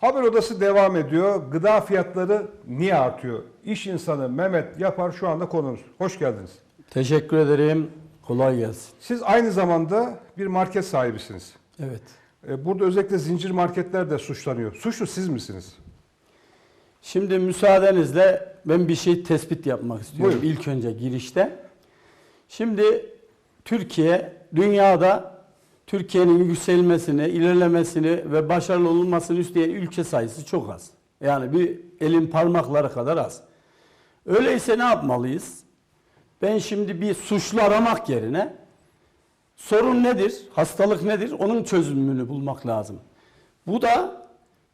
Haber odası devam ediyor. Gıda fiyatları niye artıyor? İş insanı Mehmet Yapar şu anda konumuz. Hoş geldiniz. Teşekkür ederim. Kolay gelsin. Siz aynı zamanda bir market sahibisiniz. Evet. E, Burada özellikle zincir marketler de suçlanıyor. Suçlu siz misiniz? Şimdi müsaadenizle ben bir şey tespit yapmak istiyorum Buyurun. ilk önce girişte. Şimdi Türkiye dünyada Türkiye'nin yükselmesini, ilerlemesini ve başarılı olmasını isteyen ülke sayısı çok az. Yani bir elin parmakları kadar az. Öyleyse ne yapmalıyız? Ben şimdi bir suçlu aramak yerine sorun nedir, hastalık nedir onun çözümünü bulmak lazım. Bu da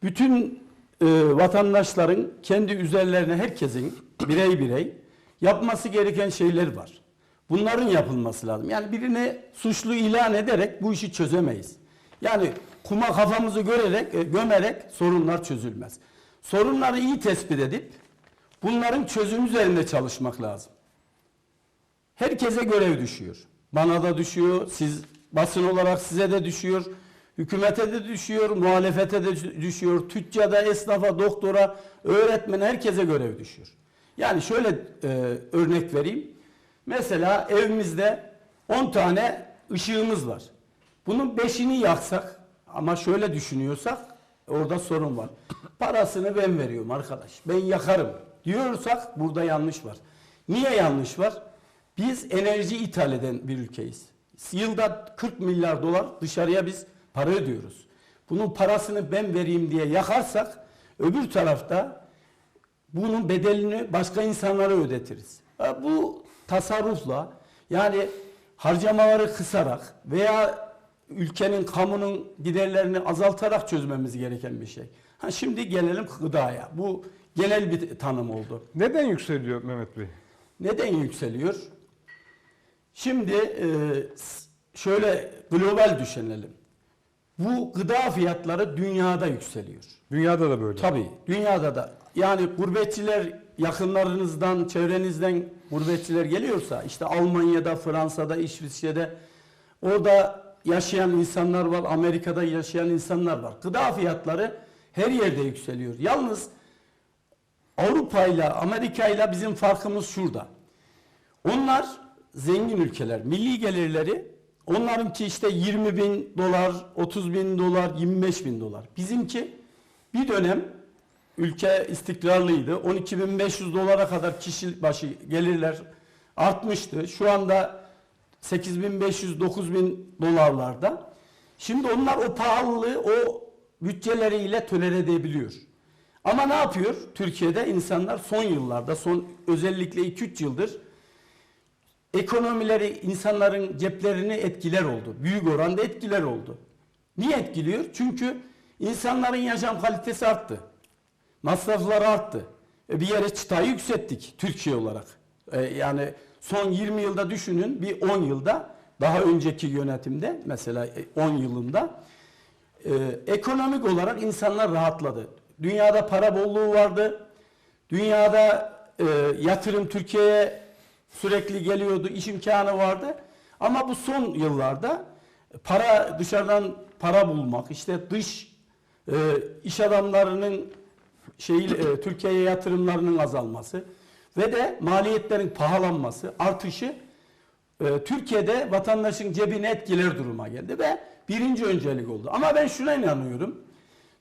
bütün e, vatandaşların kendi üzerlerine herkesin birey birey yapması gereken şeyler var. Bunların yapılması lazım. Yani birini suçlu ilan ederek bu işi çözemeyiz. Yani kuma kafamızı görerek, e, gömerek sorunlar çözülmez. Sorunları iyi tespit edip bunların çözüm üzerinde çalışmak lazım. Herkese görev düşüyor. Bana da düşüyor, siz basın olarak size de düşüyor, hükümete de düşüyor, muhalefete de düşüyor, tüccara, esnafa, doktora, öğretmene herkese görev düşüyor. Yani şöyle e, örnek vereyim. Mesela evimizde 10 tane ışığımız var. Bunun 5'ini yaksak ama şöyle düşünüyorsak orada sorun var. Parasını ben veriyorum arkadaş. Ben yakarım diyorsak burada yanlış var. Niye yanlış var? Biz enerji ithal eden bir ülkeyiz. Yılda 40 milyar dolar dışarıya biz para ödüyoruz. Bunun parasını ben vereyim diye yakarsak öbür tarafta bunun bedelini başka insanlara ödetiriz. Ha, Bu tasarrufla yani harcamaları kısarak veya ülkenin kamunun giderlerini azaltarak çözmemiz gereken bir şey. Ha şimdi gelelim gıdaya. Bu genel bir tanım oldu. Neden yükseliyor Mehmet Bey? Neden yükseliyor? Şimdi e, şöyle global düşünelim. Bu gıda fiyatları dünyada yükseliyor. Dünyada da böyle. Tabii dünyada da. Yani gurbetçiler yakınlarınızdan, çevrenizden gurbetçiler geliyorsa işte Almanya'da, Fransa'da, İsviçre'de orada yaşayan insanlar var, Amerika'da yaşayan insanlar var. Gıda fiyatları her yerde yükseliyor. Yalnız Avrupa ile Amerika ile bizim farkımız şurada. Onlar zengin ülkeler. Milli gelirleri onlarınki işte 20 bin dolar, 30 bin dolar, 25 bin dolar. Bizimki bir dönem ülke istikrarlıydı. 12.500 dolara kadar kişi başı gelirler artmıştı. Şu anda 8.500-9.000 dolarlarda. Şimdi onlar o pahalılığı o bütçeleriyle tolere edebiliyor. Ama ne yapıyor? Türkiye'de insanlar son yıllarda, son özellikle 2-3 yıldır ekonomileri, insanların ceplerini etkiler oldu. Büyük oranda etkiler oldu. Niye etkiliyor? Çünkü insanların yaşam kalitesi arttı. Masraflar arttı. E bir yere çıtayı yükselttik Türkiye olarak. E yani son 20 yılda düşünün bir 10 yılda daha önceki yönetimde mesela e, 10 yılında e, ekonomik olarak insanlar rahatladı. Dünyada para bolluğu vardı. Dünyada yatırım Türkiye'ye sürekli geliyordu, iş imkanı vardı. Ama bu son yıllarda para dışarıdan para bulmak, işte dış iş adamlarının şeyi e, Türkiye'ye yatırımlarının azalması ve de maliyetlerin pahalanması, artışı e, Türkiye'de vatandaşın cebine etkiler duruma geldi ve birinci öncelik oldu. Ama ben şuna inanıyorum.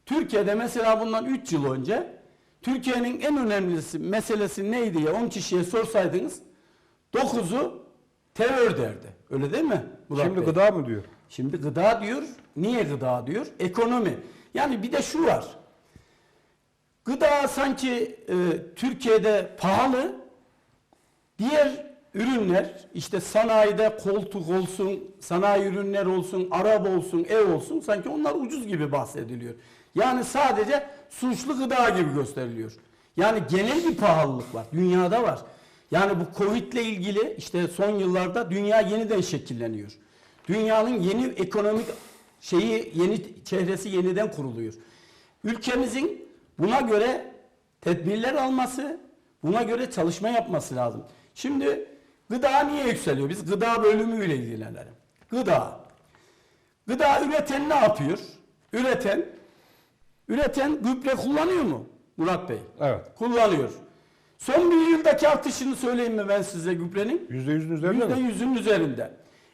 Türkiye'de mesela bundan 3 yıl önce Türkiye'nin en önemlisi meselesi neydi ya 10 kişiye sorsaydınız 9'u terör derdi. Öyle değil mi? Murat Şimdi Bey? gıda mı diyor? Şimdi gıda diyor. Niye gıda diyor? Ekonomi. Yani bir de şu var. Gıda sanki e, Türkiye'de pahalı. Diğer ürünler işte sanayide koltuk olsun, sanayi ürünler olsun, araba olsun, ev olsun sanki onlar ucuz gibi bahsediliyor. Yani sadece suçlu gıda gibi gösteriliyor. Yani genel bir pahalılık var. Dünyada var. Yani bu Covid ile ilgili işte son yıllarda dünya yeniden şekilleniyor. Dünyanın yeni ekonomik şeyi yeni çehresi yeniden kuruluyor. Ülkemizin buna göre tedbirler alması, buna göre çalışma yapması lazım. Şimdi gıda niye yükseliyor? Biz gıda bölümüyle ilgilenelim. Gıda. Gıda üreten ne yapıyor? Üreten Üreten gübre kullanıyor mu Murat Bey? Evet. Kullanıyor. Son bir yıldaki artışını söyleyeyim mi ben size gübrenin? %100'ün üzerinde Yüzde mi? yüzün üzerinde.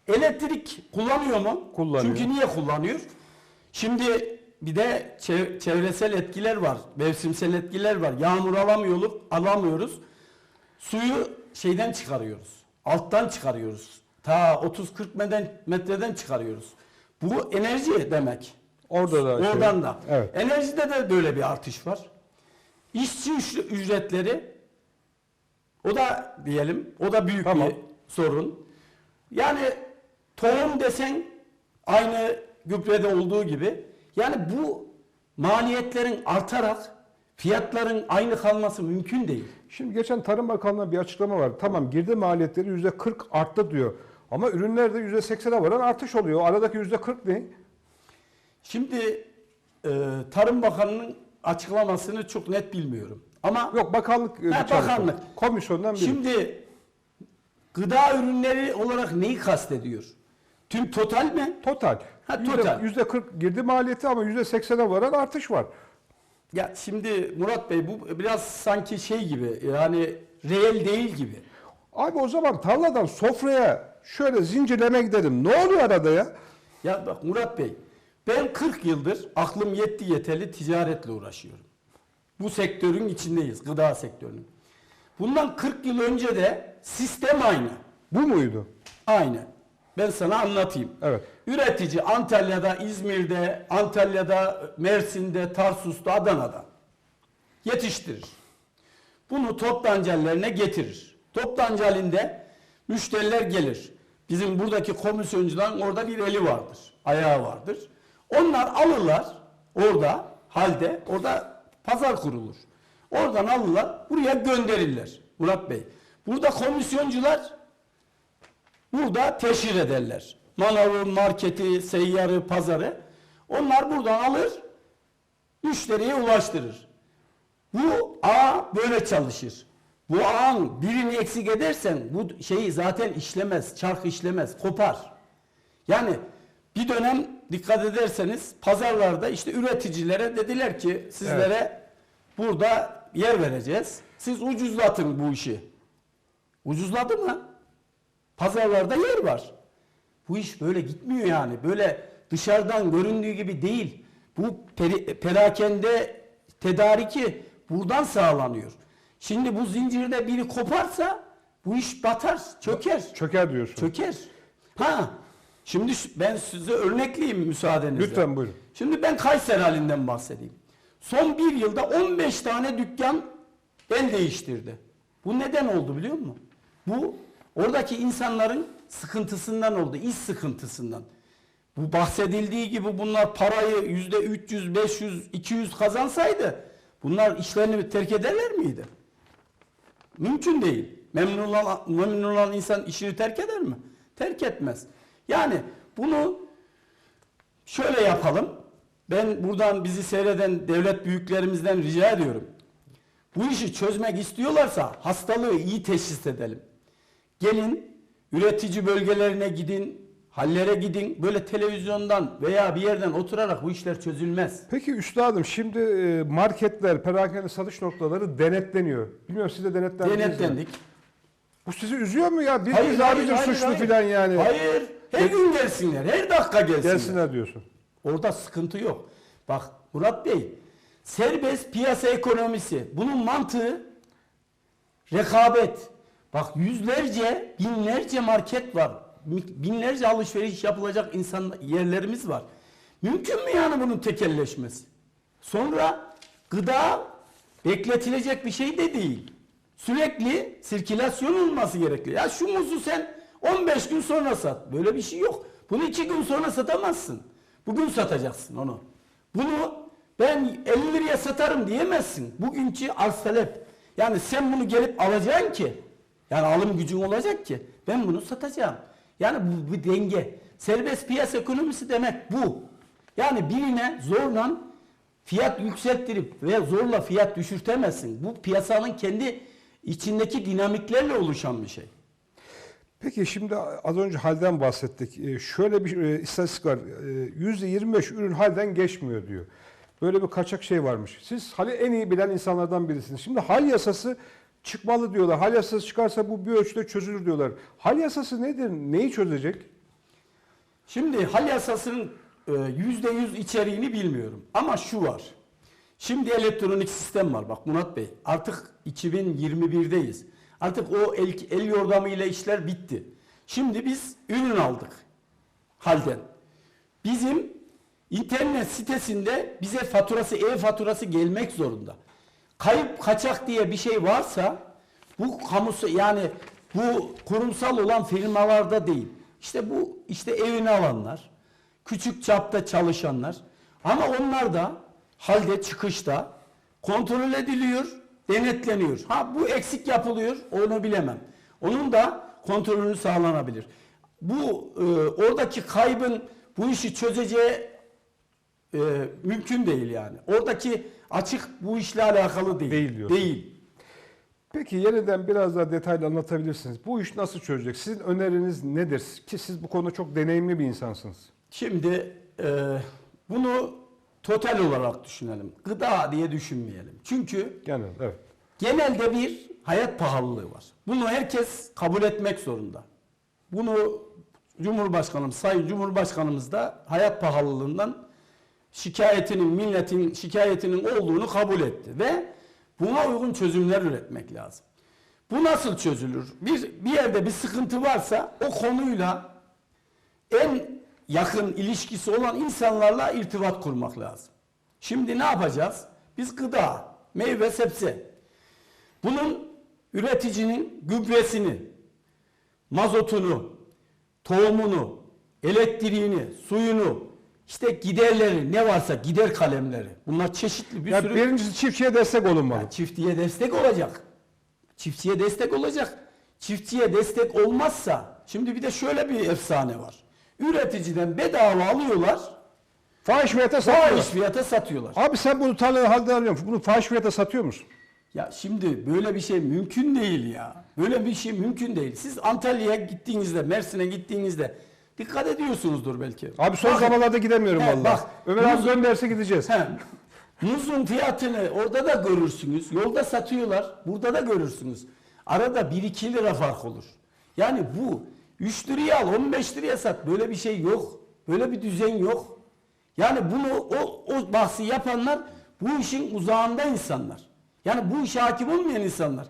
Elektrik kullanıyor mu? Kullanıyor. Çünkü niye kullanıyor? Şimdi bir de çev- çevresel etkiler var. Mevsimsel etkiler var. Yağmur alamıyoruz, alamıyoruz. Suyu şeyden çıkarıyoruz. Alttan çıkarıyoruz. Ta 30-40 metreden, çıkarıyoruz. Bu enerji demek. Orada da şey- Oradan da. Evet. Enerjide de böyle bir artış var. İşçi ücre- ücretleri o da diyelim o da büyük Tamam. bir sorun. Yani tohum desen aynı gübrede olduğu gibi yani bu maliyetlerin artarak fiyatların aynı kalması mümkün değil. Şimdi geçen Tarım Bakanlığı'nın bir açıklama var. Tamam girdi maliyetleri %40 arttı diyor. Ama ürünlerde %80'e varan artış oluyor. Aradaki %40 ne? Şimdi e, Tarım Bakanı'nın açıklamasını çok net bilmiyorum. Ama Yok bakanlık e, Ha, bakanlık. Komisyondan biri. Şimdi gıda ürünleri olarak neyi kastediyor? Tüm total mi? total. Ha, Yüzde- total. %40 girdi maliyeti ama %80'e varan artış var. Ya şimdi Murat Bey bu biraz sanki şey gibi yani reel değil gibi. Abi o zaman tarladan sofraya şöyle zincirleme gidelim. Ne oluyor arada ya? Ya bak Murat Bey ben 40 yıldır aklım yetti yeteli ticaretle uğraşıyorum. Bu sektörün içindeyiz gıda sektörünün. Bundan 40 yıl önce de sistem aynı. Bu muydu? Aynı. Ben sana anlatayım. Evet. Üretici Antalya'da, İzmir'de, Antalya'da, Mersin'de, Tarsus'ta, Adana'da yetiştirir. Bunu toptancı hallerine getirir. Toptancı halinde müşteriler gelir. Bizim buradaki komisyoncuların orada bir eli vardır, ayağı vardır. Onlar alırlar orada halde, orada pazar kurulur. Oradan alırlar, buraya gönderirler Murat Bey. Burada komisyoncular Burada teşhir ederler. Manavı, marketi, seyyarı, pazarı. Onlar buradan alır, müşteriye ulaştırır. Bu ağ böyle çalışır. Bu ağın birini eksik edersen bu şeyi zaten işlemez, çark işlemez, kopar. Yani bir dönem dikkat ederseniz pazarlarda işte üreticilere dediler ki sizlere burada yer vereceğiz. Siz ucuzlatın bu işi. Ucuzladı mı? Pazarlarda yer var. Bu iş böyle gitmiyor yani. Böyle dışarıdan göründüğü gibi değil. Bu peri- perakende tedariki buradan sağlanıyor. Şimdi bu zincirde biri koparsa bu iş batar, çöker. Çöker diyorsun. Çöker. Ha. Şimdi ben size örnekleyeyim müsaadenizle. Lütfen buyurun. Şimdi ben Kayseri halinden bahsedeyim. Son bir yılda 15 tane dükkan el değiştirdi. Bu neden oldu biliyor musun? Bu oradaki insanların sıkıntısından oldu, iş sıkıntısından. Bu bahsedildiği gibi bunlar parayı yüzde 300, 500, 200 kazansaydı bunlar işlerini terk ederler miydi? Mümkün değil. Memnun olan, memnun olan insan işini terk eder mi? Terk etmez. Yani bunu şöyle yapalım. Ben buradan bizi seyreden devlet büyüklerimizden rica ediyorum. Bu işi çözmek istiyorlarsa hastalığı iyi teşhis edelim. Gelin üretici bölgelerine gidin, hallere gidin. Böyle televizyondan veya bir yerden oturarak bu işler çözülmez. Peki üstadım şimdi e, marketler, perakende satış noktaları denetleniyor. Bilmiyorum siz de denetlendiniz mi? Denetlendik. Bu sizi üzüyor mu ya? Biz Hayır, hayır, hayır, suçlu hayır. filan yani. Hayır. Her gün gelsinler. Her dakika gelsinler. Gelsinler diyorsun. Orada sıkıntı yok. Bak Murat Bey, serbest piyasa ekonomisi. Bunun mantığı rekabet. Bak yüzlerce, binlerce market var. Binlerce alışveriş yapılacak insan yerlerimiz var. Mümkün mü yani bunun tekelleşmesi? Sonra gıda bekletilecek bir şey de değil. Sürekli sirkülasyon olması gerekiyor. Ya şu muzu sen 15 gün sonra sat. Böyle bir şey yok. Bunu 2 gün sonra satamazsın. Bugün satacaksın onu. Bunu ben 50 liraya satarım diyemezsin. Bugünkü arz talep. Yani sen bunu gelip alacaksın ki yani alım gücün olacak ki ben bunu satacağım. Yani bu bir denge. Serbest piyasa ekonomisi demek bu. Yani birine zorla fiyat yükselttirip ve zorla fiyat düşürtemezsin. Bu piyasanın kendi içindeki dinamiklerle oluşan bir şey. Peki şimdi az önce halden bahsettik. Ee, Şöyle bir e, istatistik var. Ee, %25 ürün halden geçmiyor diyor. böyle bir kaçak şey varmış. Siz hali en iyi bilen insanlardan birisiniz. Şimdi hal yasası çıkmalı diyorlar. Hal yasası çıkarsa bu bir ölçüde çözülür diyorlar. Hal yasası nedir? Neyi çözecek? Şimdi hal yasasının e, yüzde yüz içeriğini bilmiyorum. Ama şu var. Şimdi elektronik sistem var. Bak Murat Bey artık 2021'deyiz. Artık o el, el yordamıyla işler bitti. Şimdi biz ürün aldık halden. Bizim internet sitesinde bize faturası, e-faturası gelmek zorunda. Kayıp kaçak diye bir şey varsa bu kamusu yani bu kurumsal olan firmalarda değil. İşte bu işte evini alanlar, küçük çapta çalışanlar ama onlar da halde çıkışta kontrol ediliyor, denetleniyor. Ha bu eksik yapılıyor, onu bilemem. Onun da kontrolünü sağlanabilir. Bu e, oradaki kaybın bu işi çözeceği e, mümkün değil yani. Oradaki açık bu işle alakalı değil. Değil diyorsun. Değil. Peki yeniden biraz daha detaylı anlatabilirsiniz. Bu iş nasıl çözecek? Sizin öneriniz nedir? Ki siz bu konuda çok deneyimli bir insansınız. Şimdi e, bunu total olarak düşünelim. Gıda diye düşünmeyelim. Çünkü Yani evet. genelde bir hayat pahalılığı var. Bunu herkes kabul etmek zorunda. Bunu Cumhurbaşkanım, Sayın Cumhurbaşkanımız da hayat pahalılığından şikayetinin, milletin şikayetinin olduğunu kabul etti ve buna uygun çözümler üretmek lazım. Bu nasıl çözülür? Bir, bir yerde bir sıkıntı varsa o konuyla en yakın ilişkisi olan insanlarla irtibat kurmak lazım. Şimdi ne yapacağız? Biz gıda, meyve, sebze. Bunun üreticinin gübresini, mazotunu, tohumunu, elektriğini, suyunu, işte giderleri ne varsa gider kalemleri. Bunlar çeşitli bir Ya sürü birincisi çiftçiye destek olunmalı. ya çiftçiye destek olacak. Çiftçiye destek olacak. Çiftçiye destek olmazsa şimdi bir de şöyle bir efsane var. Üreticiden bedava alıyorlar, Fahiş fiyata fahiş satıyorlar. fiyata satıyorlar. Abi sen bunu tarlada halde alıyorsun. Bunu fahiş fiyata satıyor musun? Ya şimdi böyle bir şey mümkün değil ya. Böyle bir şey mümkün değil. Siz Antalya'ya gittiğinizde, Mersin'e gittiğinizde dikkat ediyorsunuzdur belki. Abi son Bakın, zamanlarda gidemiyorum He, vallahi. bak, Ömer abi gönderse gideceğiz. He. Muzun fiyatını orada da görürsünüz. Yolda satıyorlar. Burada da görürsünüz. Arada 1-2 lira fark olur. Yani bu 3 liraya al 15 liraya sat. Böyle bir şey yok. Böyle bir düzen yok. Yani bunu o, o bahsi yapanlar bu işin uzağında insanlar. Yani bu işe hakim olmayan insanlar.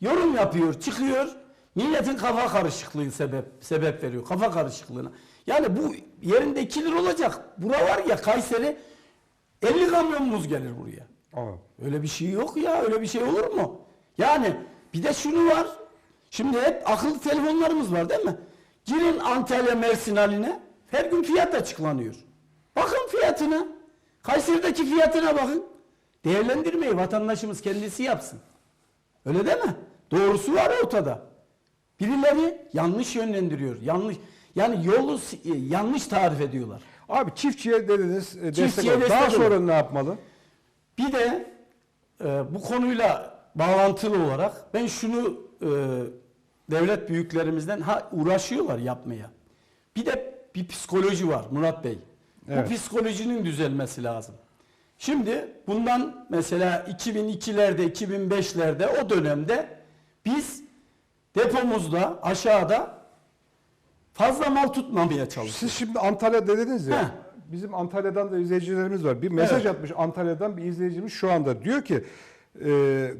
Yorum yapıyor, çıkıyor. Milletin kafa karışıklığı sebep sebep veriyor. Kafa karışıklığına. Yani bu yerinde 2 lira olacak. Bura var ya Kayseri 50 kamyon muz gelir buraya. Anladım. Öyle bir şey yok ya. Öyle bir şey olur mu? Yani bir de şunu var. Şimdi hep akıllı telefonlarımız var değil mi? Girin Antalya Mersin haline. Her gün fiyat açıklanıyor. Bakın fiyatına. Kayseri'deki fiyatına bakın. Değerlendirmeyi vatandaşımız kendisi yapsın. Öyle değil mi? Doğrusu var ortada. Birileri yanlış yönlendiriyor. Yanlış yani yolu e, yanlış tarif ediyorlar. Abi çiftçiye dediniz e, destek Çiftçiye ol. destek Daha olun. sonra ne yapmalı? Bir de e, bu konuyla bağlantılı olarak ben şunu e, devlet büyüklerimizden ha uğraşıyorlar yapmaya. Bir de bir psikoloji var Murat Bey. Evet. Bu psikolojinin düzelmesi lazım. Şimdi bundan mesela 2002'lerde 2005'lerde o dönemde biz depomuzda aşağıda fazla mal tutmamaya çalıştık. Siz şimdi Antalya'da dediniz ya. Heh. Bizim Antalya'dan da izleyicilerimiz var. Bir mesaj Evet. atmış Antalya'dan bir izleyicimiz şu anda. Diyor ki e,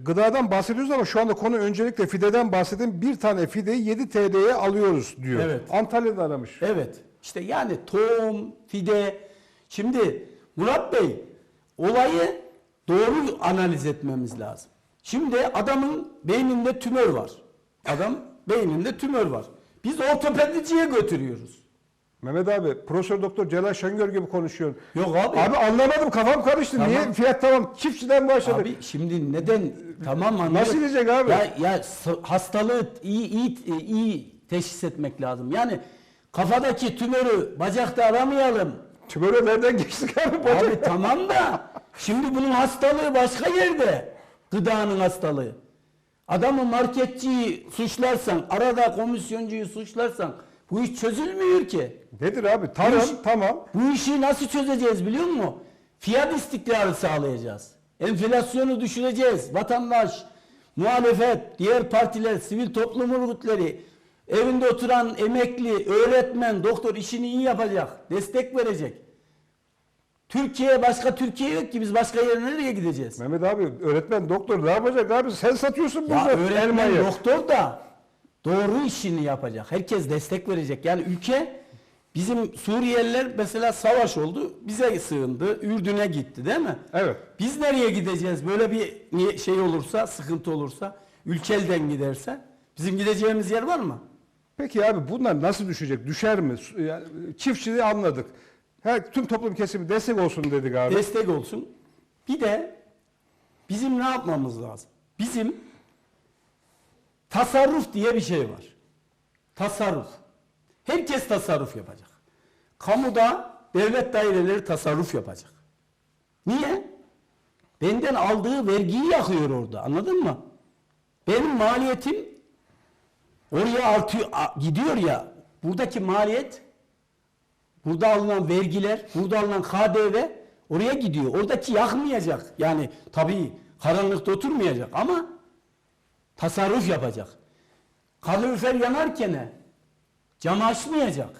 gıdadan bahsediyoruz ama şu anda konu öncelikle fideden bahsedin. Bir tane fideyi 7 TL'ye alıyoruz diyor. Evet. Antalya'da aramış. Evet. İşte yani tohum, fide. Şimdi Murat Bey olayı doğru analiz etmemiz lazım. Şimdi adamın beyninde tümör var. Adam beyninde tümör var. Biz ortopediciye götürüyoruz. Mehmet abi Profesör Doktor Celal Şengör gibi konuşuyorsun. Yok abi. Abi anlamadım kafam karıştı. Tamam. Niye fiyat tamam çiftçiden başladık. Abi şimdi neden tamam anlıyorum. Nasıl diyecek abi? Ya, ya hastalığı iyi, iyi iyi teşhis etmek lazım. Yani kafadaki tümörü bacakta aramayalım. Tümöre nereden geçtik abi? Abi tamam da şimdi bunun hastalığı başka yerde. Gıdanın hastalığı. Adamı marketçiyi suçlarsan, arada komisyoncuyu suçlarsan bu iş çözülmüyor ki. Nedir abi? Tarım Bu iş- tamam. Bu işi nasıl çözeceğiz biliyor musun? Fiyat istikrarı sağlayacağız. Enflasyonu düşüreceğiz. Vatandaş, muhalefet, diğer partiler, sivil toplum örgütleri, evinde oturan emekli, öğretmen, doktor işini iyi yapacak. Destek verecek. Türkiye başka Türkiye yok ki biz başka yere nereye gideceğiz? Mehmet abi öğretmen doktor ne yapacak abi? Sen satıyorsun Ya burada öğretmen elmayı. doktor da doğru işini yapacak. Herkes destek verecek. Yani ülke bizim Suriyeliler mesela savaş oldu. Bize sığındı. Ürdün'e gitti değil mi? Evet. Biz nereye gideceğiz? Böyle bir şey olursa, sıkıntı olursa, ülke elden giderse bizim gideceğimiz yer var mı? Peki abi bunlar nasıl düşecek? Düşer mi? Yani çiftçiliği anladık. Her tüm toplum kesimi destek olsun dedik abi. Destek olsun. Bir de bizim ne yapmamız lazım? Bizim tasarruf diye bir şey var. Tasarruf. Herkes tasarruf yapacak. Kamuda devlet daireleri tasarruf yapacak. Niye? Benden aldığı vergiyi yakıyor orada. Anladın mı? Benim maliyetim oraya artıyor, gidiyor ya. Buradaki maliyet Burada alınan vergiler, burada alınan KDV oraya gidiyor. Oradaki yakmayacak. Yani tabii karanlıkta oturmayacak ama tasarruf yapacak. Kalorifer yanarken cam açmayacak.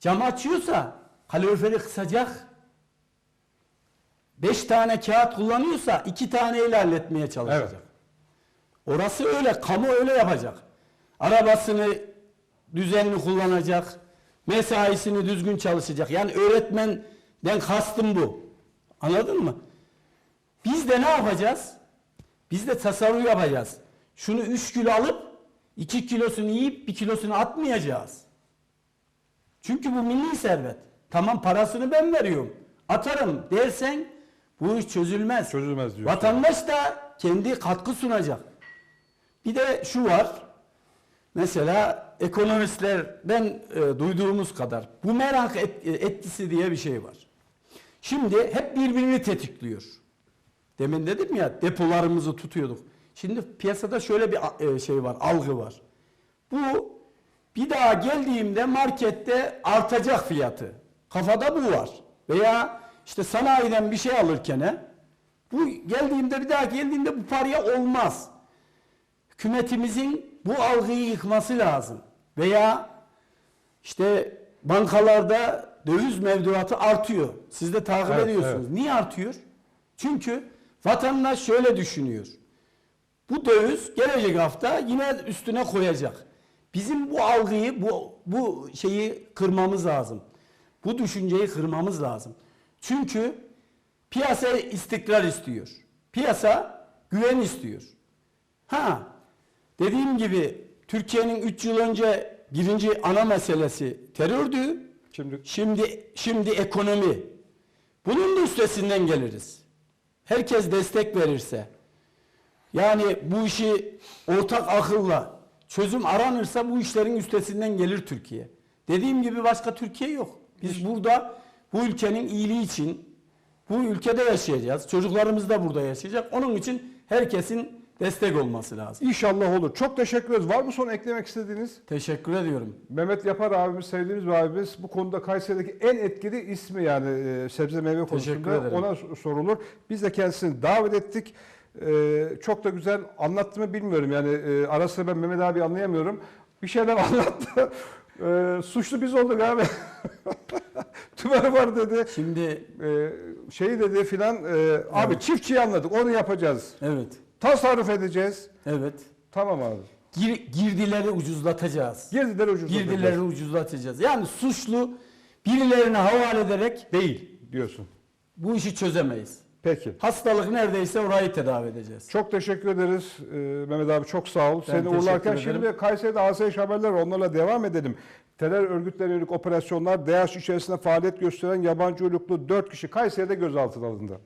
Cam açıyorsa kaloriferi kısacak. Beş tane kağıt kullanıyorsa iki taneyle halletmeye çalışacak. Evet. Orası öyle, kamu öyle yapacak. Arabasını düzenli kullanacak, mesaisini düzgün çalışacak. Yani öğretmenden kastım bu. Anladın mı? Biz de ne yapacağız? Biz de tasarruf yapacağız. Şunu 3 kilo alıp 2 kilosunu yiyip 1 kilosunu atmayacağız. Çünkü bu milli servet. Tamam parasını ben veriyorum. Atarım dersen bu iş çözülmez. Çözülmez diyorsun. Vatandaş da kendi katkı sunacak. Bir de şu var. Mesela ekonomistlerden e, duyduğumuz kadar bu merak et- e, etkisi diye bir şey var. Şimdi hep birbirini tetikliyor. Demin dedim ya depolarımızı tutuyorduk. Şimdi piyasada şöyle bir e, şey var, algı var. Bu bir daha geldiğimde markette artacak fiyatı. Kafada bu var. Veya işte sanayiden bir şey alırken bu geldiğimde bir daha geldiğimde bu paraya olmaz. Hükümetimizin bu algıyı yıkması lazım. Veya işte bankalarda döviz mevduatı artıyor. Siz de takip Evet, ediyorsunuz. evet. Niye artıyor? Çünkü vatandaş şöyle düşünüyor. Bu döviz gelecek hafta yine üstüne koyacak. Bizim bu algıyı, bu, bu şeyi kırmamız lazım. Bu düşünceyi kırmamız lazım. Çünkü piyasa istikrar istiyor. Piyasa güven istiyor. Ha, dediğim gibi Türkiye'nin 3 yıl önce birinci ana meselesi terördü. Şimdi Şimdi şimdi ekonomi. Bunun da üstesinden geliriz. Herkes destek verirse. Yani bu işi ortak akılla çözüm aranırsa bu işlerin üstesinden gelir Türkiye. Dediğim gibi başka Türkiye yok. Biz burada bu ülkenin iyiliği için bu ülkede yaşayacağız. Çocuklarımız da burada yaşayacak. Onun için herkesin destek olması lazım. inşallah olur. Çok teşekkür ederiz. Var mı son eklemek istediğiniz? Teşekkür ediyorum. Mehmet Yapar abimiz, sevdiğimiz bir abimiz bu konuda Kayseri'deki en etkili ismi yani e, sebze meyve konusunda ona sorulur. Biz de kendisini davet ettik. E, çok da güzel anlattı mı bilmiyorum yani e, ara sıra ben Mehmet abi anlayamıyorum. Bir şeyler anlattı. E, suçlu biz olduk abi. Tümer var dedi. Şimdi E, şey dedi filan. E, abi çiftçiyi anladık onu yapacağız. evet. Tasarruf edeceğiz. Evet. Tamam abi. Gir- girdileri ucuzlatacağız. Girdiler ucuz. Girdileri ucuzlatacağız. Yani suçlu birilerine havale ederek değil diyorsun. bu işi çözemeyiz. Peki. Hastalık neredeyse orayı tedavi edeceğiz. Çok teşekkür ederiz Ee, Mehmet abi çok sağ ol. Ben Seni uğurlarken ederim. şimdi Kayseri'de asayiş haberler onlarla devam edelim. Terör örgütlerine yönelik operasyonlar DAEŞ içerisinde faaliyet gösteren yabancı uyruklu 4 kişi Kayseri'de gözaltına alındı.